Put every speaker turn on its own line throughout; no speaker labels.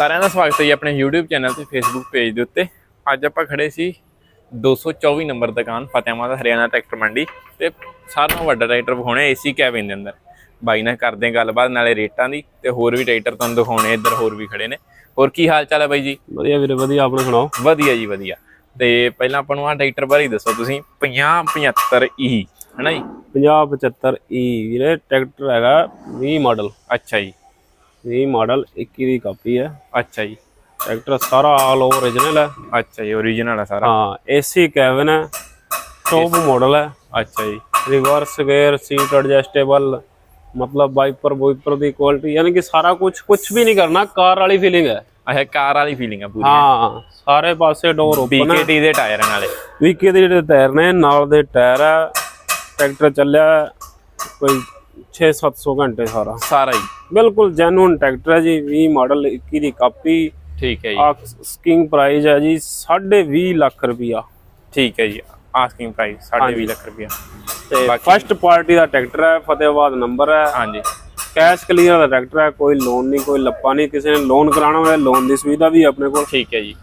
ਸਾਰਿਆਂ ਦਾ ਸਵਾਗਤ ਹੈ ਜੀ ਆਪਣੇ YouTube ਚੈਨਲ ਤੇ Facebook ਪੇਜ ਦੇ ਉੱਤੇ। ਅੱਜ ਆਪਾਂ ਖੜੇ ਸੀ 224 ਨੰਬਰ ਦੁਕਾਨ ਫਤਿਆਬਾਦ ਹਰਿਆਣਾ ਟਰੈਕਟਰ ਮੰਡੀ ਤੇ ਸਾਰਿਆਂ ਨਾਲੋਂ ਵੱਡਾ ਟਰੈਕਟਰ ਵਿਖਾਉਣੇ ਏਸੀ ਕੈਬਿਨ ਦੇ ਅੰਦਰ। ਬਾਈ ਨਾਲ ਕਰਦੇ ਹਾਂ ਗੱਲਬਾਤ ਨਾਲੇ ਰੇਟਾਂ ਦੀ ਤੇ ਹੋਰ ਵੀ ਟਰੈਕਟਰ ਤੁਹਾਨੂੰ ਦਿਖਾਉਣੇ ਇੱਧਰ ਹੋਰ ਵੀ ਖੜੇ ਨੇ। ਹੋਰ ਕੀ ਹਾਲ ਚਾਲ ਹੈ ਬਾਈ ਜੀ?
ਵਧੀਆ ਵੀਰੇ ਵਧੀਆ ਆਪਣਾ ਸੁਣਾਓ?
ਵਧੀਆ ਜੀ ਵਧੀਆ। ਤੇ ਪਹਿਲਾਂ ਆਪਾਂ ਨੂੰ ਆਹ ਟਰੈਕਟਰ ਬਾਰੇ ਹੀ ਦੱਸੋ ਤੁਸੀਂ 50 75 ਈ ਹੈਨਾ ਜੀ?
50 75 ਈ ਵੀਰੇ ਟਰੈਕਟਰ ਹੈਗਾ 20 ਮਾਡਲ
ਅੱਛਾ ਜੀ।
20 ਮਾਡਲ 21 ਦੀ ਕਾਪੀ ਹੈ।
ਅੱਛਾ ਜੀ।
ਟਰੈਕਟਰ ਸਾਰਾ ਆਲ ਓਵਰ origignal ਹੈ।
ਅੱਛਾ ਜੀ ਓਰੀਜਨਲ ਹੈ ਸਾਰਾ।
ਹਾਂ ਏਸੀ ਕੈਬਨ ਹੈ ਟੌਪ ਮਾਡਲ ਹੈ।
ਅੱਛਾ ਜੀ।
ਰਿਵਰਸ ਗੇਅਰ ਸੀਟ ਐਡਜਸਟੇਬਲ ਮਤਲਬ ਵਾਈਪਰ ਵਾਈਪਰ ਦੀ ਕੁਆਲਿਟੀ ਯਾਨੀ ਕਿ ਸਾਰਾ ਕੁਝ ਕੁਝ ਵੀ ਨਹੀਂ ਕਰਨਾ ਕਾਰ ਵਾਲੀ ਫੀਲਿੰਗ ਹੈ।
ਅੱਛਾ ਕਾਰ ਵਾਲੀ ਫੀਲਿੰਗ ਆ ਪੂਰੀ।
ਹਾਂ ਸਾਰੇ ਪਾਸੇ ਡੋਰ ਓਪਨ ਹੈ।
BKT ਦੇ ਟਾਇਰਾਂ ਨਾਲੇ।
ਵੀਕੇ ਦੇ ਜਿਹੜੇ ਟਾਇਰ ਨੇ ਨਾਲ ਦੇ ਟਾਇਰ ਹੈ। ਟਰੈਕਟਰ ਚੱਲਿਆ ਕੋਈ 6-700 ਘੰਟੇ ਸਾਰਾ।
ਸਾਰਾ ਹੀ।
ਬਿਲਕੁਲ ਜੈਨੂਨ ਟਰੈਕਟਰ ਹੈ ਜੀ 20 ਮਾਡਲ 21 ਦੀ ਕਾਪੀ।
ਠੀਕ ਹੈ ਜੀ।
ਆਸਕਿੰਗ ਪ੍ਰਾਈਸ ਹੈ ਜੀ 20.5 ਲੱਖ ਰੁਪਿਆ
ਠੀਕ ਹੈ ਜੀ। ਆਸਕਿੰਗ ਪ੍ਰਾਈਸ 20 ਲੱਖ ਰੁਪਇਆ
ਤੇ ਫਸਟ ਪਾਰਟੀ ਦਾ ਟਰੈਕਟਰ ਹੈ ਫਤਿਹਾਬਾਦ ਨੰਬਰ ਹੈ।
ਹਾਂਜੀ।
ਕੈਸ਼ ਕਲੀਅਰ ਦਾ ਟਰੈਕਟਰ ਹੈ ਕੋਈ ਲੋਨ ਨਹੀਂ ਕੋਈ ਲੱਪਾ ਨਹੀਂ ਕਿਸੇ ਨੇ ਲੋਨ ਕਰਾਉਣਾ ਹੋਵੇ ਲੋਨ ਦੀ ਸੁਵਿਧਾ ਵੀ ਆਪਣੇ ਕੋਲ।
ਠੀਕ ਹੈ ਜੀ।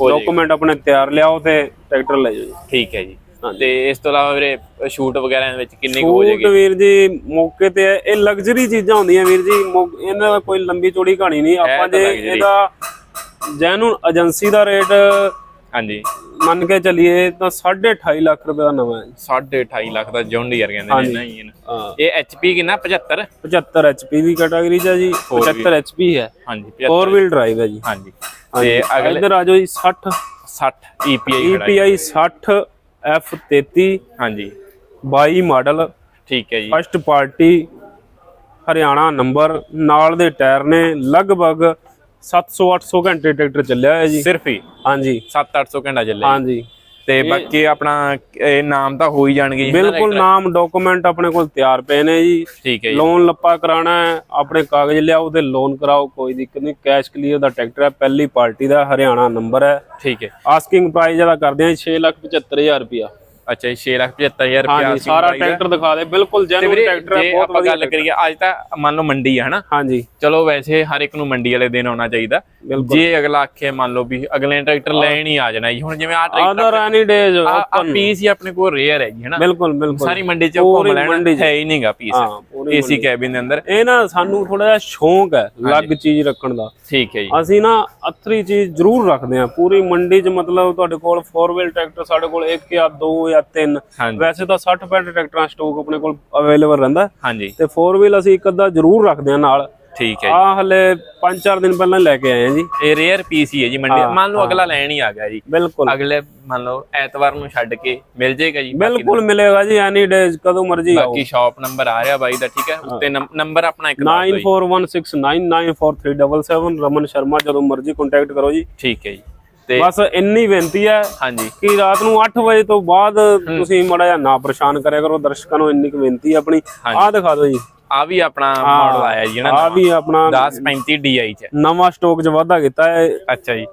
ਡਾਕੂਮੈਂਟ ਆਪਣੇ ਤਿਆਰ ਲਿਆਓ ਤੇ ਟਰੈਕਟਰ ਲੈ ਜਾਓ
ਠੀਕ ਹੈ ਜੀ। ਤੇ ਇਸ ਤੋਂ ਇਲਾਵਾ ਵੀਰੇ ਸ਼ੂਟ ਵਗੈਰਾ ਦੇ ਵਿੱਚ ਕਿੰਨੀ ਹੋ ਜਾਏਗੀ?
ਵੀਰ ਜੀ ਮੌਕੇ ਤੇ। ਇਹ ਲਗਜ਼ਰੀ ਚੀਜ਼ਾਂ ਹੁੰਦੀਆਂ ਵੀਰ ਜੀ ਇਹਨਾਂ ਦਾ ਕੋਈ ਲੰਬੀ ਚੌੜੀ ਕਹਾਣੀ ਨਹੀਂ ਆਪਾਂ ਜੇ। ਇਹਦਾ ਜੈਨੂਨ ਏਜੰਸੀ ਦਾ ਰੇਟ
ਹਾਂਜੀ।
ਮੰਨ ਕੇ ਚੱਲੀਏ ਤਾਂ 2.5 ਲੱਖ ਰੁਪਏ ਦਾ ਨਵਾਂ ਹੈ। ਜੀ।
2.5 ਲੱਖ ਦਾ ਜੌਂਡੀਅਰ ਕਹਿੰਦੇ ਨੇ ਨਾ ਜੀ ਇਹਨੂੰ।
ਹਾਂ।
ਇਹ HP ਕਿੰਨਾ? 75
75 HP ਦੀ ਕੈਟਾਗਰੀ ਚ ਹੈ ਜੀ 75 HP ਹੈ।
ਹਾਂਜੀ 75
4 ਵੀਲ ਡਰਾਈਵ ਹੈ ਜੀ।
ਹਾਂਜੀ। ਤੇ ਅਗਲੇ
ਇੱਧਰ ਆ ਜਾਓ ਜੀ 60
60 EPI।
EPI 60 F33
ਹਾਂਜੀ।
22 ਮਾਡਲ।
ਠੀਕ ਹੈ ਜੀ।
ਫਸਟ ਪਾਰਟੀ ਹਰਿਆਣਾ ਨੰਬਰ ਨਾਲ ਦੇ ਟਾਇਰ ਨੇ ਲਗਭਗ 700 800 ਘੰਟੇ ਟਰੈਕਟਰ ਚੱਲਿਆ ਹੈ ਜੀ।
ਸਿਰਫ ਹੀ?
ਹਾਂਜੀ।
7-800 ਘੰਟਾ ਚੱਲਿਆ
ਹਾਂਜੀ।
ਤੇ ਬਾਕੀ ਆਪਣਾ ਇਹ ਨਾਮ ਤਾਂ ਹੋ ਹੀ ਜਾਣਗੇ
ਬਿਲਕੁਲ? ਨਾਮ ਡਾਕੂਮੈਂਟ ਆਪਣੇ ਕੋਲ ਤਿਆਰ ਪਏ ਨੇ ਜੀ।
ਠੀਕ ਹੈ ਜੀ।
ਲੋਨ ਲੱਪਾ ਕਰਾਣਾ ਹੈ ਆਪਣੇ ਕਾਗਜ਼ ਲਿਆਓ ਤੇ ਲੋਨ ਕਰਾਓ ਕੋਈ ਦਿੱਕਤ ਨਹੀਂ। ਕੈਸ਼ ਕਲੀਅਰ ਦਾ ਟਰੈਕਟਰ ਹੈ ਪਹਿਲੀ ਪਾਰਟੀ ਦਾ ਹਰਿਆਣਾ ਨੰਬਰ ਹੈ।
ਠੀਕ ਹੈ।
ਆਸਕਿੰਗ ਪ੍ਰਾਈਸ ਜਿਹੜਾ ਕਰਦੇ ਆ 675000 ਰੁਪਿਆ
ਅੱਛਾ ਜੀ 675000 ਰੁਪਏ
ਹਾਂਜੀ ਸਾਰਾ ਟਰੈਕਟਰ ਦਿਖਾ ਦੇ ਬਿਲਕੁਲ ਜੈਨੂਇਨ ਟਰੈਕਟਰ ਹੈ ਬਹੁਤ ਵਧੀਆ
ਗੱਲ ਕਰੀਏ ਅੱਜ ਤਾਂ ਮੰਨ ਲਓ ਮੰਡੀ ਆ ਹਨਾ?
ਹਾਂਜੀ।
ਚਲੋ ਵੈਸੇ ਹਰ ਇੱਕ ਨੂੰ ਮੰਡੀ ਵਾਲੇ ਦਿਨ ਆਉਣਾ ਚਾਹੀਦਾ। ਜੇ ਅਗਲਾ ਆਖੇ ਮੰਨ ਲਓ ਵੀ ਅਗਲੇ ਟਰੈਕਟਰ ਲੈਣ ਹੀ ਆ ਜਾਣਾ ਜੀ ਹੁਣ ਜਿਵੇਂ ਆ ਟਰੈਕਟਰ
ਆਦਰ ਐਨੀ ਡੇਜ਼
ਆ ਪੀਸ ਹੀ ਆਪਣੇ ਕੋਲ ਰੇਅਰ ਹੈ ਜੀ ਹਨਾ?
ਬਿਲਕੁਲ ਬਿਲਕੁਲ।
ਸਾਰੀ ਮੰਡੀ ਚ ਘੁੰਮ ਲੈਣਾ। ਹੈ ਹੀ ਨਹੀਂਗਾ ਪੀਸ
ਹਾਂ
ਏਸੀ ਕੈਬਿਨ ਦੇ ਅੰਦਰ।
ਇਹ ਨਾ ਸਾਨੂੰ ਥੋੜਾ ਜਿਹਾ ਸ਼ੌਂਕ ਹੈ ਅਲੱਗ ਚੀਜ਼ ਰੱਖਣ ਦਾ।
ਠੀਕ ਹੈ ਜੀ।
ਅਸੀਂ ਨਾ ਅਥਰੀ ਚੀਜ਼ ਜ਼ਰੂਰ ਰੱਖਦੇ ਹਾਂ ਪੂਰੀ ਮੰਡੀ 'ਚ ਮਤਲਬ ਤੁਹਾਡੇ ਕੋਲ 4 ਵੀਲ ਟਰੈਕਟਰ ਸਾਡੇ ਕੋਲ 1 ਜਾਂ 2 ਜਾਂ 3
ਹਾਂਜੀ
ਵੈਸੇ ਤਾਂ 60 65 ਟਰੈਕਟਰਾਂ ਸਟਾਕ ਆਪਣੇ ਕੋਲ ਅਵੇਲੇਬਲ ਰਹਿੰਦਾ
ਹਾਂਜੀ
ਤੇ 4 ਵੀਲ ਅਸੀਂ ਇੱਕ ਅੱਧਾ ਜ਼ਰੂਰ ਰੱਖਦੇ ਹਾਂ ਨਾਲ
ਠੀਕ ਹੈ
ਆ ਹਲੇ 5-4 ਦਿਨ ਪਹਿਲਾਂ ਲੈ ਕੇ ਆਏ ਹਾਂ ਜੀ
ਇਹ ਰੇਅਰ ਪੀਸ ਹੀ ਹੈ ਜੀ ਮੰਡੀ ਮੰਨ ਲਓ ਅਗਲਾ ਲੈਣ ਹੀ ਆ ਗਿਆ ਜੀ
ਬਿਲਕੁਲ
ਅਗਲੇ ਮੰਨ ਲਓ ਐਤਵਾਰ ਨੂੰ ਛੱਡ ਕੇ ਮਿਲ ਜਾਏਗਾ ਜੀ
ਬਿਲਕੁਲ ਮਿਲੇਗਾ ਜੀ ਐਨੀ ਡੇਜ਼ ਕਦੋਂ ਮਰਜ਼ੀ ਆਓ
ਬਾਕੀ ਸ਼ਾਪ ਨੰਬਰ ਆ ਰਿਹਾ ਬਾਈ ਦਾ ਠੀਕ ਹੈ ਉੱਤੇ ਨੰਬਰ ਆਪਣਾ ਇੱਕ ਦੱਸ ਦਿਓ ਜੀ
9416994377 ਰਮਨ ਸ਼ਰਮਾ ਜਦੋਂ ਮਰਜ਼ੀ ਕੰਟੈਕਟ ਕਰੋ ਜੀ
ਠੀਕ ਹੈ ਜੀ ਤੇ
ਬਸ ਇੰਨੀ ਬੇਨਤੀ ਹੈ
ਹਾਂਜੀ।
ਕਿ ਰਾਤ ਨੂੰ 8 ਵਜੇ ਤੋਂ ਬਾਅਦ ਤੁਸੀਂ ਮੜਾ ਜਿਹਾ ਨਾ ਪਰੇਸ਼ਾਨ ਕਰਿਆ ਕਰੋ ਦਰਸ਼ਕਾਂ ਨੂੰ ਇੰਨੀ ਕੁ ਬੇਨਤੀ ਹੈ ਆਪਣੀ। ਆਹ ਦਿਖਾ ਦਿਓ ਜੀ।
ਆ ਵੀ ਆਪਣਾ ਮਾਡਲ ਆਇਆ ਜੀ ਨਾ
ਆ ਵੀ ਆਪਣਾ
1035 DI ਚ।
ਨਵਾਂ ਸਟਾਕ 'ਚ ਵਾਧਾ ਕੀਤਾ ਹੈ।
ਅੱਛਾ ਜੀ।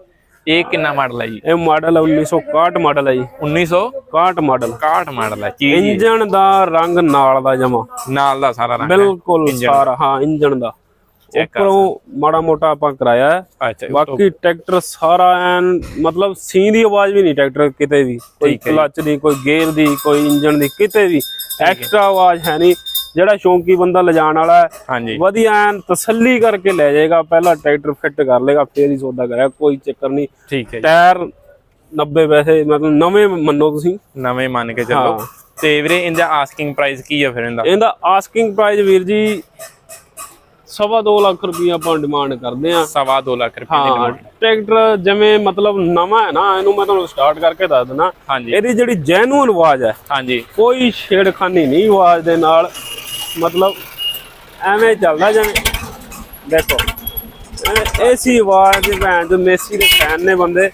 ਇਹ ਕਿੰਨਾ ਮਾਡਲ ਹੈ ਜੀ?
ਇਹ ਮਾਡਲ 1961 ਮਾਡਲ ਹੈ ਜੀ।
1961
61 ਮਾਡਲ
ਮਾਡਲ ਹੈ ਜੀ
ਇੰਜਨ ਦਾ ਰੰਗ ਨਾਲ ਦਾ ਜਮਾ।
ਨਾਲ ਦਾ ਸਾਰਾ ਰੰਗ।
ਬਿਲਕੁਲ ਸਾਰਾ ਹਾਂ ਇੰਜਨ ਦਾ। ਉੱਪਰੋਂ ਮਾੜਾ ਮੋਟਾ ਆਪਾਂ ਕਰਾਇਆ ਹੈ। ਬਾਕੀ ਟਰੈਕਟਰ ਸਾਰਾ ਐਨ ਮਤਲਬ ਸੀ ਦੀ ਆਵਾਜ਼ ਵੀ ਨਹੀਂ ਟਰੈਕਟਰ ਕਿਤੇ ਵੀ। ਕੋਈ ਕਲੱਚ ਦੀ ਕੋਈ ਗੇਅਰ ਦੀ ਕੋਈ ਇੰਜਨ ਦੀ ਕਿਤੇ ਵੀ। ਐਕਸਟਰਾ ਆਵਾਜ਼ ਹੈ ਨਹੀਂ। ਜਿਹੜਾ ਸ਼ੌਂਕੀ ਬੰਦਾ ਲਿਜਾਣ ਵਾਲਾ ਹੈ ਵਧੀਆ ਐਨ ਤਸੱਲੀ ਕਰਕੇ ਲੈ ਜਾਏਗਾ। ਪਹਿਲਾਂ ਟਰੈਕਟਰ ਫਿੱਟ ਕਰ ਲੇਗਾ ਫੇਰ ਹੀ ਸੌਦਾ ਕਰਿਆ ਕੋਈ ਚੱਕਰ ਨਹੀਂ।
ਠੀਕ ਹੈ
ਟਾਇਰ 90 ਪੈਸੇ ਮਤਲਬ ਨਵੇਂ ਮੰਨੋ ਤੁਸੀਂ।
ਨਵੇਂ ਮੰਨ ਕੇ ਚੱਲੋ। ਤੇ ਵੀਰੇ ਇਹਦਾ ਆਸਕਿੰਗ ਪ੍ਰਾਈਸ ਕੀ ਆ ਫਿਰ ਇਹਦਾ?
ਇਹਦਾ ਆਸਕਿੰਗ ਪ੍ਰਾਈਸ ਵੀਰ ਜੀ ਸਵਾ ਦੋ ਲੱਖ ਰੁਪਏ ਆਪਾਂ ਡਿਮਾਂਡ ਕਰਦੇ ਆ
ਸਵਾ ਦੋ ਲੱਖ ਰੁਪਏ ਦੀ
ਹਾਂ
demand।
ਟਰੈਕਟਰ ਜਿਵੇਂ ਮਤਲਬ ਨਵਾਂ ਹੈ ਨਾ ਇਹਨੂੰ ਮੈਂ ਤੁਹਾਨੂੰ ਸਟਾਰਟ ਕਰਕੇ ਦੱਸ ਦਿੰਦਾ।
ਹਾਂਜੀ।
ਇਹਦੀ ਜਿਹੜੀ ਜੈਨੂਇਨ ਆਵਾਜ਼ ਹੈ
ਹਾਂਜੀ।
ਕੋਈ ਛੇੜਖਾਨੀ ਨਹੀਂ ਆਵਾਜ਼ ਦੇ ਨਾਲ। ਮਤਲਬ ਐਵੇਂ ਚੱਲਦਾ ਜਿਵੇਂ ਦੇਖੋ ਏਸੀ ਆਵਾਜ਼ ਦੇ ਭੈਣ ਜੋ ਮੇਸੀ ਦੇ ਫੈਨ ਨੇ ਬੰਦੇ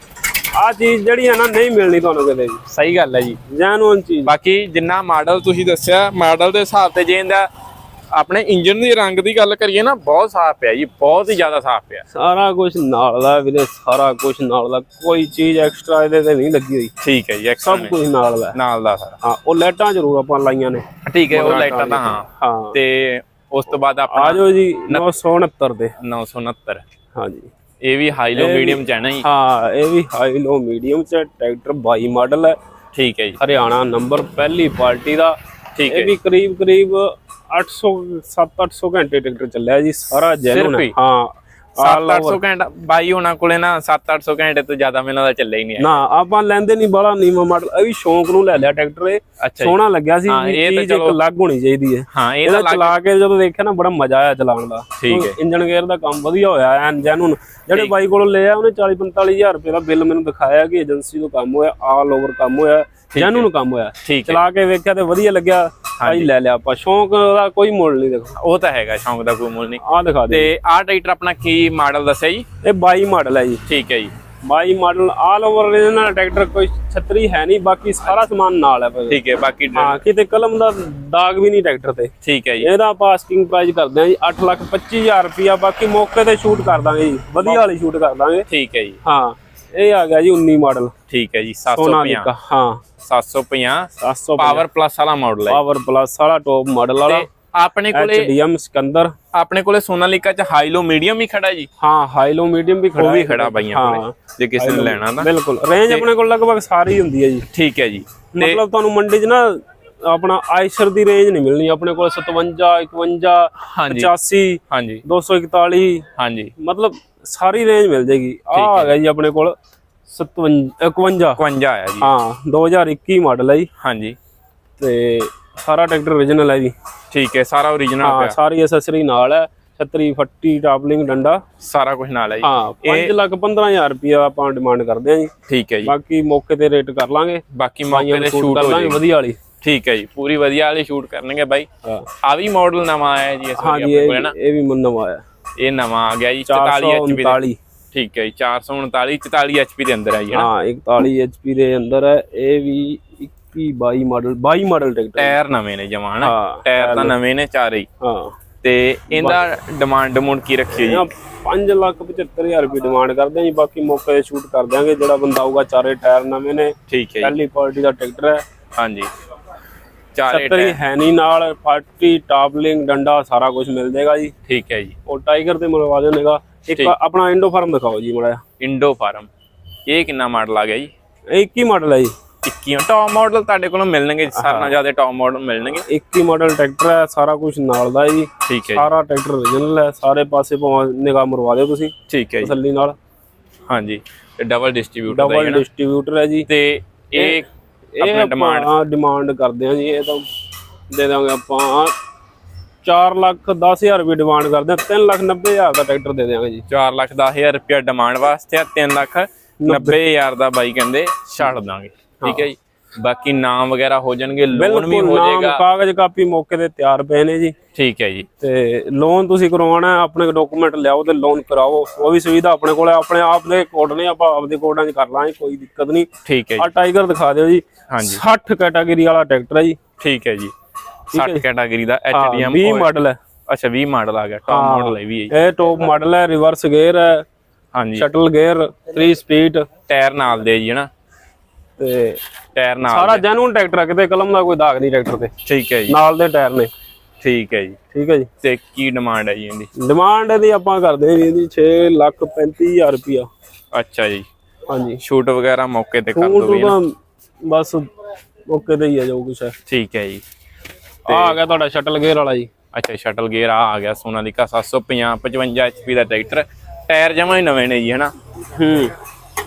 ਆ ਚੀਜ਼ ਜਿਹੜੀ ਹੈ ਨਾ ਨਹੀਂ ਮਿਲਣੀ ਤੁਹਾਨੂੰ ਕਿਤੇ ਵੀ।
ਸਹੀ ਗੱਲ ਹੈ ਜੀ।
ਜੈਨੂਇਨ ਚੀਜ਼।
ਬਾਕੀ ਜਿੰਨਾ ਮਾਡਲ ਤੁਸੀਂ ਦੱਸਿਆ ਮਾਡਲ ਦੇ ਹਿਸਾਬ ਤੇ ਜੇ ਇਹਦਾ ਆਪਣੇ ਇੰਜਨ ਦੇ ਰੰਗ ਦੀ ਗੱਲ ਕਰੀਏ ਨਾ ਬਹੁਤ ਸਾਫ਼ ਪਿਆ ਜੀ ਬਹੁਤ ਹੀ ਜ਼ਿਆਦਾ ਸਾਫ਼ ਪਿਆ।
ਸਾਰਾ ਕੁਝ ਨਾਲ ਦਾ ਵੀਰੇ ਸਾਰਾ ਕੁਝ ਨਾਲ ਦਾ ਕੋਈ ਚੀਜ਼ ਐਕਸਟਰਾ ਇਹਦੇ ਤੇ ਨਹੀਂ ਲੱਗੀ ਹੋਈ।
ਠੀਕ ਹੈ ਜੀ
ਸਭ ਕੁਝ ਨਾਲ ਦਾ
ਨਾਲ ਦਾ ਸਾਰਾ।
ਹਾਂ ਉਹ ਲਾਈਟਾਂ ਜ਼ਰੂਰ ਆਪਾਂ ਲਾਈਆਂ ਨੇ।
ਠੀਕ ਹੈ ਉਹ ਲਾਈਟਾਂ ਤਾਂ ਹਾਂ। ਤੇ ਉਸ ਤੋਂ ਬਾਅਦ
ਆ
ਆਪਣਾ
ਜਾਓ ਜੀ 969 ਦੇ।
969
ਹਾਂਜੀ।
ਇਹ ਵੀ ਹਾਈ ਲੋ ਮੀਡੀਅਮ ਚ ਹੈ ਨਾ ਜੀ।
ਹਾਂ ਇਹ ਵੀ ਹਾਈ ਲੋ ਮੀਡੀਅਮ ਚ ਟਰੈਕਟਰ 22 ਮਾਡਲ ਹੈ।
ਠੀਕ ਹੈ ਜੀ।
ਹਰਿਆਣਾ ਨੰਬਰ ਪਹਿਲੀ ਪਾਰਟੀ ਦਾ।
ਠੀਕ ਹੈ
ਇਹ ਵੀ ਕਰੀਬ ਕਰੀਬ 800 7-800 ਘੰਟੇ ਟਰੈਕਟਰ ਚੱਲਿਆ ਜੀ ਸਾਰਾ ਜੈਨੂਨ ਹੈ।
ਹੀ?
ਹਾਂ all over।
7-800 ਘੰਟਾ ਬਾਈ ਉਹਨਾਂ ਕੋਲੇ ਨਾ 7-800 ਘੰਟੇ ਤੋਂ ਜ਼ਿਆਦਾ ਮੈਨੂੰ ਦਾ ਚੱਲਿਆ ਹੀ ਨਹੀਂ
ਨਾ ਆਪਾਂ ਲੈਂਦੇ ਨਹੀਂ ਬੜਾ ਨੀਵਾਂ ਮਾਡਲ ਇਹ ਵੀ ਸ਼ੌਂਕ ਨੂੰ ਲੈ ਲਿਆ ਟਰੈਕਟਰ ਇਹ। ਸੋਹਣਾ ਲੱਗਿਆ ਸੀ
ਇਹ ਤਾਂ ਚਲੋ-
ਅਲੱਗ ਹੋਣੀ ਚਾਹੀਦੀ ਹੈ।
ਹਾਂ ਇਹ ਤਾਂ ਲੱਗ
ਚਲਾ ਕੇ ਜਦੋਂ ਦੇਖਿਆ ਨਾ ਬੜਾ ਮਜ਼ਾ ਆਇਆ ਚਲਾਉਣ ਦਾ।
ਠੀਕ ਹੈ।
ਇੰਜਨ ਗੇਅਰ ਦਾ ਕੰਮ ਵਧੀਆ ਹੋਇਆ ਐਨ ਜੈਨੂਨ। ਜਿਹੜੇ ਬਾਈ ਕੋਲੋਂ ਲਿਆ ਉਹਨੇ 40 45000 ਰੁਪਏ ਦਾ ਬਿੱਲ ਮੈਨੂੰ ਦਿਖਾਇਆ ਕਿ ਏਜੰਸੀ ਤੋਂ ਕੰਮ ਹੋਇਆ ਆਲ ਓਵਰ ਕੰਮ ਹੋਇਆ ਜੈਨੂਨ ਕੰਮ ਹੋਇਆ। ਚਲਾ ਕੇ ਵੇਖਿਆ ਤੇ ਵਧੀਆ ਲੱਗਿਆ। ਭਾਈ ਲੈ ਲਿਆ ਆਪਾਂ ਸ਼ੌਂਕ ਦਾ ਕੋਈ ਮੁੱਲ ਨਹੀਂ ਦੇਖੋ।
ਉਹ ਤਾਂ ਹੈਗਾ ਸ਼ੌਂਕ ਦਾ ਕੋਈ ਮੁੱਲ ਨਹੀਂ।
ਆਹ ਦਿਖਾ ਦੇ
ਤੇ ਆਹ ਟਰੈਕਟਰ ਆਪਣਾ ਕੀ ਮਾਡਲ ਦੱਸਿਆ ਜੀ?
ਇਹ 22 ਮਾਡਲ ਹੈ ਜੀ।
ਠੀਕ ਹੈ ਜੀ।
22 ਮਾਡਲ ਆਲ ਓਵਰ ਇਹਨਾਂ ਟਰੈਕਟਰ ਕੋਈ ਛਤਰੀ ਹੈ ਨਹੀਂ ਬਾਕੀ ਸਾਰਾ ਸਮਾਨ ਨਾਲ ਹੈ ਭਾਈ।
ਠੀਕ ਹੈ ਬਾਕੀ
ਹਾਂ ਕਿਤੇ ਕਲਮ ਦਾ ਦਾਗ ਵੀ ਨਹੀਂ ਟਰੈਕਟਰ ਤੇ।
ਠੀਕ ਹੈ ਜੀ।
ਇਹਦਾ ਆਪਾਂ ਆਸਕਿੰਗ ਪ੍ਰਾਈਸ ਕਰਦੇ ਹਾਂ ਜੀ 8 ਲੱਖ 25000 ਰੁਪਿਆ ਬਾਕੀ ਮੌਕੇ ਤੇ ਸ਼ੂਟ ਕਰ ਦਾਂਗੇ ਜੀ। ਵਧੀਆ ਵਾਲੀ ਸ਼ੂਟ ਕਰ ਦਾਂਗੇ।
ਠੀਕ ਹੈ ਜੀ।
ਹਾਂ ਇਹ ਆ ਗਿਆ ਜੀ 19 ਮਾਡਲ
ਠੀਕ ਹੈ ਜੀ
ਸੋਨਾ
750
ਲਿਕਾ ਹਾਂ।
750
700
ਪਾਵਰ ਪਲੱਸ ਵਾਲਾ ਮਾਡਲ ਹੈ।
ਪਾਵਰ ਪਲੱਸ ਵਾਲਾ ਟੌਪ ਮਾਡਲ ਵਾਲਾ।
ਆਪਣੇ ਕੋਲੇ
ਐਚਡੀਐਮ ਸਿਕੰਦਰ।
ਆਪਣੇ ਕੋਲੇ ਸੋਨਾਲੀਕਾ ਚ ਹਾਈ ਲੋ ਮੀਡੀਅਮ ਹੀ ਖੜਾ ਜੀ।
ਹਾਂ ਹਾਈ ਲੋ ਮੀਡੀਅਮ ਵੀ ਖੜਾ
ਉਹ ਵੀ। ਖੜਾ ਬਾਈਆਂ ਕੋਲੇ ਜੇ ਕਿਸੇ ਨੇ ਲੈਣਾ ਤਾਂ।
ਬਿਲਕੁਲ। ਰੇਂਜ ਆਪਣੇ ਕੋਲ ਲਗਭਗ ਸਾਰੀ ਹੁੰਦੀ ਹੈ ਜੀ।
ਠੀਕ ਹੈ ਜੀ।
ਮਤਲਬ ਤੁਹਾਨੂੰ ਮੰਡੀ 'ਚ ਨਾ ਆਪਣਾ ਆਇਸ਼ਰ ਦੀ ਰੇਂਜ ਨਹੀਂ ਮਿਲਣੀ। ਆਪਣੇ ਕੋਲ 57 51
ਹਾਂਜੀ।
85
ਹਾਂਜੀ।
241
ਹਾਂਜੀ।
ਮਤਲਬ ਸਾਰੀ ਰੇਂਜ ਮਿਲ ਜੇਗੀ ਆ ਆ ਗਿਆ ਜੀ ਆਪਣੇ ਕੋਲ। 57 51
51 ਆਇਆ ਜੀ।
ਹਾਂ 2021 ਮਾਡਲ ਹੈ ਜੀ।
ਹਾਂਜੀ।
ਤੇ ਸਾਰਾ ਟਰੈਕਟਰ origignal ਹੈ ਜੀ।
ਠੀਕ ਹੈ ਸਾਰਾ ਓਰੀਜਨਲ
ਹਾਂ ਸਾਰੀ ਐਸੈਸਰੀ ਨਾਲ ਹੈ। ਛਤਰੀ ਫੱਟੀ ਟਾਪਲਿੰਗ ਡੰਡਾ।
ਸਾਰਾ ਕੁਝ ਨਾਲ ਹੈ ਜੀ।
ਹਾਂ 5 ਲੱਖ 15000 ਰੁਪਿਆ ਆਪਾਂ ਡਿਮਾਂਡ ਕਰਦੇ ਹਾਂ ਜੀ।
ਠੀਕ ਹੈ ਜੀ।
ਬਾਕੀ ਮੌਕੇ ਤੇ ਰੇਟ ਕਰ ਲਾਂਗੇ।
ਬਾਕੀ ਮੌਕੇ ਤੇ
ਸ਼ੂਟ ਕਰ ਲਾਂਗੇ ਵਧੀਆ ਵਾਲੀ।
ਠੀਕ ਹੈ ਜੀ ਪੂਰੀ ਵਧੀਆ ਵਾਲੀ ਸ਼ੂਟ ਕਰਨਗੇ ਬਾਈ। ਆ ਵੀ ਮਾਡਲ ਨਵਾਂ ਆਇਆ ਜੀ ਇਸ ਵਾਰੀ ਆਪਣੇ ਕੋਲੇ ਨਾ?
ਇਹ ਵੀ ਨਵਾਂ ਆਇਆ।
ਇਹ ਨਵਾਂ ਆ ਗਿਆ ਜੀ 44 HP ਦਾ।
439
ਠੀਕ ਹੈ ਜੀ 439 44 HP ਦੇ ਅੰਦਰ ਆ ਜੀ ਹੈ ਨਾ?
ਹਾਂ 41 HP ਦੇ ਅੰਦਰ ਹੈ ਇਹ ਵੀ 21 22 ਮਾਡਲ 22 ਮਾਡਲ ਟਰੈਕਟਰ
ਟਾਇਰ ਨਵੇਂ ਨੇ ਜਮਾਂ ਹਨਾ
ਹਾਂ,
ਟਾਇਰ ਤਾਂ ਨਵੇਂ। ਨੇ ਚਾਰੇ ਹੀ।
ਹਾਂ।
ਤੇ ਇਹਦਾ ਡਿਮਾਂਡ ਡਿਮੂੰਡ ਕੀ ਰੱਖੀ ਹੈ ਜੀ?
ਇਹ 5 ਲੱਖ 75000 ਰੁਪਏ ਡਿਮਾਂਡ ਕਰਦੇ ਹਾਂ ਜੀ ਬਾਕੀ ਮੌਕੇ ਤੇ ਸ਼ੂਟ ਕਰ ਦਿਆਂਗੇ ਜਿਹੜਾ ਬੰਦਾ ਆਊਗਾ ਚਾਰੇ ਟਾਇਰ ਨਵੇਂ ਨੇ।
ਠੀਕ ਹੈ ਜੀ।
ਪਹਿਲੀ ਕੁਆਲਿਟੀ ਦਾ ਟਰੈਕਟਰ ਹੈ।
ਹਾਂਜੀ। ਚਾਰੇ
ਛੱਤਰੀ
ਟਾਇਰ।
ਹੈ ਨਹੀਂ ਨਾਲ ਫਾਟੀ ਟਾਪਲਿੰਗ ਡੰਡਾ ਸਾਰਾ ਕੁਝ ਮਿਲ ਜਾਏਗਾ ਜੀ।
ਠੀਕ ਹੈ ਜੀ।
ਉਹ ਟਾਈਗਰ ਤੇ ਮਲਵਾ ਦੇਣੇਗਾ। ਇੱਕ ਆਪਣਾ ਇੰਡੋ ਫਾਰਮ ਦਿਖਾਓ ਜੀ ਮੜਾ
ਇੰਡੋ ਫਾਰਮ। ਇਹ ਕਿੰਨਾ ਮਾਡਲ ਆ ਗਿਆ ਜੀ?
ਇਹ 21 ਮਾਡਲ ਹੈ ਜੀ।
21 ਟੌਪ ਮਾਡਲ ਤੁਹਾਡੇ ਕੋਲੋਂ ਮਿਲਣਗੇ ਸਾਰਿਆਂ ਨਾਲੋਂ ਜ਼ਿਆਦਾ ਟੌਪ ਮਾਡਲ ਮਿਲਣਗੇ।
21 ਮਾਡਲ ਟਰੈਕਟਰ ਹੈ ਸਾਰਾ ਕੁਝ ਨਾਲ ਦਾ ਹੈ ਜੀ।
ਠੀਕ ਹੈ
ਸਾਰਾ ਟਰੈਕਟਰ origignal ਹੈ ਸਾਰੇ ਪਾਸੇ ਭਾਵੇਂ ਨਿਗਾਹ ਮਰਵਾ ਦਿਓ ਤੁਸੀਂ
ਠੀਕ ਹੈ ਜੀ।
ਤਸੱਲੀ ਨਾਲ।
ਹਾਂਜੀ। ਤੇ ਡਬਲ ਡਿਸਟ੍ਰੀਬਿਊਟਰ ਹੀ
ਡਬਲ ਡਿਸਟ੍ਰੀਬਿਊਟਰ ਹੈ ਜੀ।
ਤੇ ਇਹ ਆਪਣਾ ਡਿਮਾਂਡ
ਡਿਮਾਂਡ ਕਰਦੇ ਹਾਂ ਜੀ ਇਹ ਤਾਂ ਦੇ ਦਾਂਗੇ ਆਪਾਂ 4 ਲੱਖ 10000 ਰੁਪਏ ਡਿਮਾਂਡ ਕਰਦੇ ਹਾਂ 3 ਲੱਖ 90000 ਦਾ ਟਰੈਕਟਰ ਦੇ ਦਿਆਂਗੇ ਜੀ।
4 ਲੱਖ 10000 ਰੁਪਇਆ ਡਿਮਾਂਡ ਵਾਸਤੇ ਆ 3 ਲੱਖ 90000 ਦਾ ਬਾਈ ਕਹਿੰਦੇ ਛੱਡ ਦਾਂਗੇ। ਠੀਕ ਹੈ ਜੀ। ਬਾਕੀ ਨਾਮ ਵਗੈਰਾ ਹੋ ਜਾਣਗੇ ਲੋਨ ਵੀ ਹੋ ਜਾਏਗਾ।
ਕਾਗਜ਼ ਕਾਪੀ ਮੌਕੇ ਤੇ ਤਿਆਰ ਪਏ ਨੇ ਜੀ।
ਠੀਕ ਹੈ ਜੀ।
ਤੇ ਲੋਨ ਤੁਸੀਂ ਕਰਵਾਉਣਾ ਆਪਣੇ ਡਾਕੂਮੈਂਟ ਲਿਆਓ ਤੇ ਲੋਨ ਕਰਾਓ। ਉਹ ਵੀ ਸੁਵਿਧਾ ਆਪਣੇ ਕੋਲ ਆਪਣੇ ਆਪ ਦੇ ਕੋਡ ਨੇ ਆਪਾਂ ਆਪਦੇ ਕੋਡਾਂ 'ਚ ਕਰ ਲਾਂਗੇ ਕੋਈ ਦਿੱਕਤ ਨਹੀਂ।
ਠੀਕ ਹੈ ਜੀ।
ਆ ਟਾਈਗਰ ਦਿਖਾ ਦਿਓ ਜੀ।
ਹਾਂਜੀ।
60 ਕੈਟਾਗਰੀ ਵਾਲਾ ਟਰੈਕਟਰ ਹੈ ਜੀ।
ਠੀਕ ਹੈ ਜੀ। 60 ਕੈਟਾਗਰੀ ਦਾ HDM
20 ਮਾਡਲ ਹੈ।
ਅੱਛਾ 20 ਮਾਡਲ ਆ ਗਿਆ ਟੌਪ ਮਾਡਲ ਹੈ ਵੀ ਇਹ।
ਟੌਪ ਮਾਡਲ ਹੈ ਰਿਵਰਸ ਗੇਅਰ ਹੈ
ਹਾਂਜੀ।
ਸ਼ਟਲ ਗੇਅਰ 3 ਸਪੀਡ
ਟਾਇਰ ਨਾਲ ਦੇ ਜੀ ਹਨਾ
ਤੇ
ਟਾਇਰ ਨਾਲ
ਸਾਰਾ ਜੈਨੂਨ ਟਰੈਕਟਰ ਹੈ ਕਿਤੇ ਕਲਮ ਦਾ ਕੋਈ ਦਾਗ ਨਹੀਂ ਟਰੈਕਟਰ ਤੇ।
ਠੀਕ ਹੈ ਜੀ।
ਨਾਲ ਦੇ ਟਾਇਰ ਨੇ।
ਠੀਕ ਹੈ ਜੀ।
ਠੀਕ ਹੈ ਜੀ।
ਤੇ ਕੀ ਡਿਮਾਂਡ ਹੈ ਜੀ ਇਹਦੀ?
ਡਿਮਾਂਡ ਇਹਦੀ ਆਪਾਂ ਕਰਦੇ ਜੀ ਇਹਦੀ 6 ਲੱਖ 35000 ਰੁਪਿਆ
ਅੱਛਾ ਜੀ।
ਹਾਂਜੀ।
ਸ਼ੂਟ ਵਗੈਰਾ ਮੌਕੇ ਤੇ ਕਰ ਦੋਗੇ
ਬਸ ਓਕੇ ਤੇ ਹੀ ਆ ਜੋ ਕੁਛ
ਠੀਕ ਹੈ ਜੀ।
ਆ ਆ ਗਿਆ ਤੁਹਾਡਾ ਸ਼ਟਲ ਗੇਅਰ ਵਾਲਾ ਜੀ।
ਅੱਛਾ ਸ਼ਟਲ ਗੇਅਰ ਆ ਆ ਗਿਆ ਸੋਨਾਲੀਕਾ 750 55 HP ਦਾ ਟਰੈਕਟਰ। ਟਾਇਰ ਜਮਾ ਹੀ ਨਵੇਂ ਨੇ ਜੀ ਹਨਾ?
ਹੂੰ।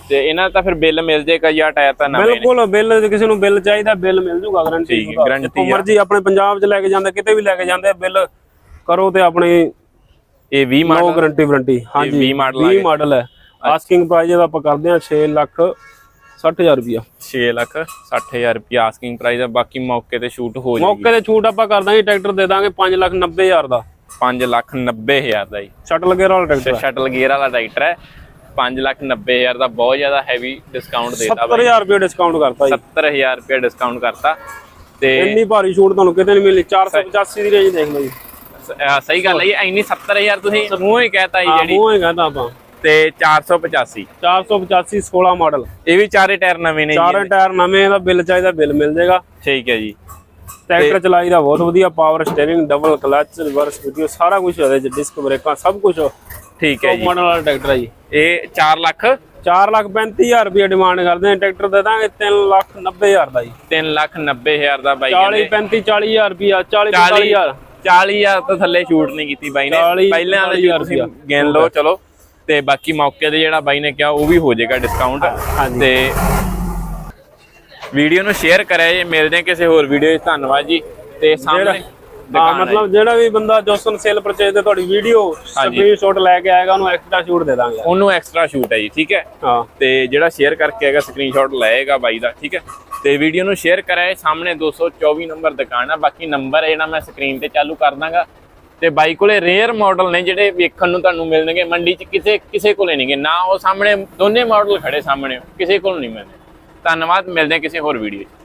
ਤੇ ਇਹਨਾਂ ਦਾ ਫਿਰ ਬਿੱਲ ਮਿਲ ਜੇਗਾ ਜਾਂ ਟਾਇਰ ਤਾਂ ਨਵੇਂ
ਬਿਲਕੁਲ ਬਿੱਲ ਕਿਸੇ ਨੂੰ ਬਿੱਲ ਚਾਹੀਦਾ ਬਿੱਲ ਮਿਲ ਜੂਗਾ ਗਾਰੰਟੀ
ਠੀਕ ਆ।
ਮਰਜ਼ੀ ਆਪਣੇ ਪੰਜਾਬ 'ਚ ਲੈ ਕੇ ਜਾਂਦੇ ਕਿਤੇ ਵੀ ਲੈ ਕੇ ਜਾਂਦੇ ਬਿੱਲ ਕਰੋ ਤੇ ਆਪਣੀ
ਇਹ 20
ਨੋ
ਮਾਡਲ
ਗਾਰੰਟੀ ਵਾਰੰਟੀ ਹਾਂਜੀ
20 ਮਾਡਲ ਆ
20 ਮਾਡਲ ਹੈ। ਆਸਕਿੰਗ ਪ੍ਰਾਈਸ ਇਹਦਾ ਆਪਾਂ ਕਰਦੇ ਹਾਂ 6 ਲੱਖ 60000 ਰੁਪਿਆ
6 ਲੱਖ 60000 ਰੁਪਏ ਆਸਕਿੰਗ ਪ੍ਰਾਈਸ ਆ ਬਾਕੀ ਮੌਕੇ ਤੇ ਸ਼ੂਟ ਹੋ ਜਾਏਗੀ।
ਮੌਕੇ ਤੇ ਛੂਟ ਆਪਾਂ ਕਰ ਦਾਂਗੇ ਟਰੈਕਟਰ ਦੇ ਦਾਂਗੇ 5 ਲੱਖ 90000 ਦਾ।
5 ਲੱਖ 90000 ਦਾ ਜੀ।
ਸ਼ਟਲ ਗੇਅਰ ਵਾਲਾ ਟਰੈਕਟਰ
ਸ਼ਟਲ ਗੇਅਰ ਵਾਲਾ ਟਰੈਕਟਰ ਹੈ। 5 ਲੱਖ 90000 ਦਾ ਬਹੁਤ ਜ਼ਿਆਦਾ ਹੈਵੀ ਡਿਸਕਾਊਂਟ ਦੇਤਾ ਬਾਈ।
70000 ਰੁਪਏ ਡਿਸਕਾਊਂਟ ਕਰਤਾ ਜੀ।
70000 ਰੁਪਏ ਡਿਸਕਾਊਂਟ ਕਰਤਾ। ਤੇ
ਇੰਨੀ ਭਾਰੀ ਛੂਟ ਤੁਹਾਨੂੰ ਕਿਤੇ ਨਹੀਂ ਮਿਲਣੀ। 485 ਦੀ ਰੇਂਜ ਦੇਖ ਲਓ ਜੀ।
ਸਹੀ ਗੱਲ ਹੈ ਜੀ ਇੰਨੀ 70000 ਤੁਸੀਂ ਮੂੰਹੋਂ ਹੀ ਕਹਿਤਾ ਜੀ
ਹਾਂ
ਜਿਹੜੀ
ਉਹ ਹੈਗਾ ਤਾਂ ਆਪਾਂ।
ਤੇ 485
485 16 ਮਾਡਲ।
ਇਹ ਵੀ ਚਾਰੇ ਟਾਇਰ ਨਵੇਂ ਨੇ
ਚਾਰੇ ਟਾਇਰ ਨਵੇਂ ਦਾ ਬਿੱਲ ਚਾਹੀਦਾ ਬਿੱਲ ਮਿਲ ਜਾਏਗਾ।
ਠੀਕ ਹੈ ਜੀ।
ਟਰੈਕਟਰ ਚਲਾਈ ਦਾ ਬਹੁਤ ਵਧੀਆ power steering double clutch reverse video ਸਾਰਾ ਕੁਝ ਉਹਦੇ ਚ ਡਿਸਕ ਬ੍ਰੇਕਾਂ ਸਭ ਕੁਝ
ਠੀਕ ਹੈ ਜੀ।
ਮਾਡਲ ਵਾਲਾ ਟਰੈਕਟਰ ਹੈ ਜੀ।
ਇਹ 4 ਲੱਖ?
4 ਲੱਖ 35000 ਰੁਪਏ ਡਿਮਾਂਡ ਕਰਦੇ ਨੇ ਟਰੈਕਟਰ ਦੇ ਦਾਂਗੇ 3 ਲੱਖ 90000 ਦਾ ਜੀ।
3 ਲੱਖ 90 ਹਜ਼ਾਰ ਦਾ ਬਾਈ
40
ਕਹਿੰਦੇ।
35 40000 ਰੁਪਿਆ 40
40
45000
40000 ਤੋਂ ਥੱਲੇ ਛੂਟ ਨਹੀਂ ਕੀਤੀ ਬਾਈ ਨੇ।
40
ਪਹਿਲਾਂ ਵਾਲੇ ਤੁਸੀਂ। ਗਿਣ ਲਓ ਚਲੋ। ਤੇ ਬਾਕੀ ਮੌਕੇ ਤੇ ਜਿਹੜਾ ਬਾਈ ਨੇ ਕਿਹਾ ਉਹ ਵੀ ਹੋ ਜਾਏਗਾ ਡਿਸਕਾਊਂਟ। ਤੇ ਵੀਡੀਓ ਨੂੰ ਸ਼ੇਅਰ ਕਰਿਆ ਜੇ ਮਿਲਦੇ ਹਾਂ ਕਿਸੇ ਹੋਰ ਵੀਡੀਓ 'ਚ ਧੰਨਵਾਦ ਜੀ। ਤੇ ਸਾਹਮਣੇ
ਹਾਂ ਮਤਲਬ ਜਿਹੜਾ ਵੀ ਬੰਦਾ ਜੋਸਨ ਸੇਲ ਪਰਚੇਜ ਤੇ ਤੁਹਾਡੀ ਵੀਡੀਓ ਸਕਰੀਨਸ਼ਾਟ ਲੈ ਕੇ ਆਏਗਾ ਉਹਨੂੰ ਐਕਸਟਰਾ ਛੂਟ ਦੇ ਦਾਂਗੇ।
ਉਹਨੂੰ ਐਕਸਟਰਾ ਸ਼ੂਟ ਹੈ ਜੀ ਠੀਕ ਹੈ?
ਹਾਂ।
ਤੇ ਜਿਹੜਾ ਸ਼ੇਅਰ ਕਰਕੇ ਆਏਗਾ ਸਕਰੀਨਸ਼ਾਟ ਲਏਗਾ ਬਾਈ ਦਾ ਠੀਕ ਹੈ? ਤੇ ਵੀਡੀਓ ਨੂੰ ਸ਼ੇਅਰ ਕਰਾਏ ਸਾਹਮਣੇ 224 ਨੰਬਰ ਦੁਕਾਨ ਆ ਬਾਕੀ ਨੰਬਰ ਜਿਹੜਾ ਮੈਂ ਸਕਰੀਨ ਤੇ ਚਾਲੂ ਕਰ ਦਾਂਗਾ। ਤੇ ਬਾਈ ਕੋਲੇ ਰੇਅਰ ਮਾਡਲ ਨੇ ਜਿਹੜੇ ਵੇਖਣ ਨੂੰ ਤੁਹਾਨੂੰ ਮਿਲਣਗੇ। ਮੰਡੀ 'ਚ ਕਿਸੇ ਕਿਸੇ ਕੋਲੇ ਨਹੀਂਗੇ ਨਾ ਉਹ ਸਾਹਮਣੇ, ਦੋਨੇ ਮਾਡਲ ਖੜੇ ਸਾਹਮਣੇ। ਕਿਸੇ ਕੋਲ ਨਹੀਂ ਮਿਲਦੇ। ਧੰਨਵਾਦ, ਮਿਲਦੇ ਕਿਸੇ ਹੋਰ ਵੀਡੀਓ 'ਚ।